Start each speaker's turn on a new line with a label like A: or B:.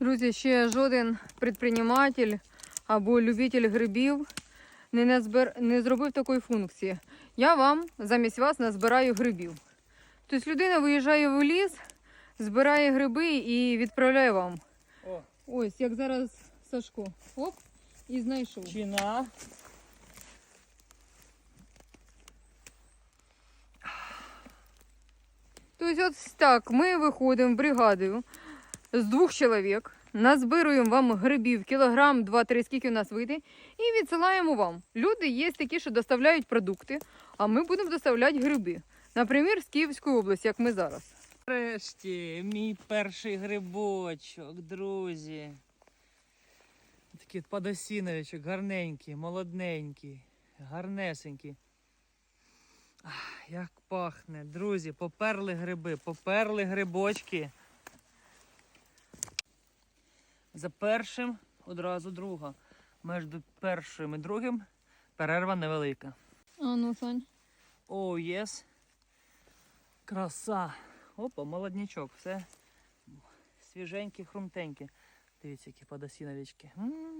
A: Друзі, ще жоден предприниматель або любитель грибів не, назбер... не зробив такої функції. Я вам замість вас назбираю грибів. Тобто людина виїжджає в ліс, збирає гриби і відправляє вам.
B: О,
A: Ось, як зараз Сашко. Оп, і знайшов.
B: чина.
A: Тобто, ось так, ми виходимо бригадою з двох чоловік, назбируємо вам грибів кілограм, два-три, скільки у нас вийде, і відсилаємо вам. Люди є такі, що доставляють продукти, а ми будемо доставляти гриби. Наприклад, з Київської області, як ми зараз.
B: Нарешті, мій перший грибочок, друзі. Такий подосіновичок, гарненький, молодненький, гарнесенький. Ах, як пахне, друзі, поперли гриби, поперли грибочки. За першим одразу друга. Між першим і другим перерва невелика.
A: А ну, Сань.
B: О, єс. Краса. Опа, молоднячок. Все свіженьке, хрумтеньке. Дивіться, які подосіновички. М,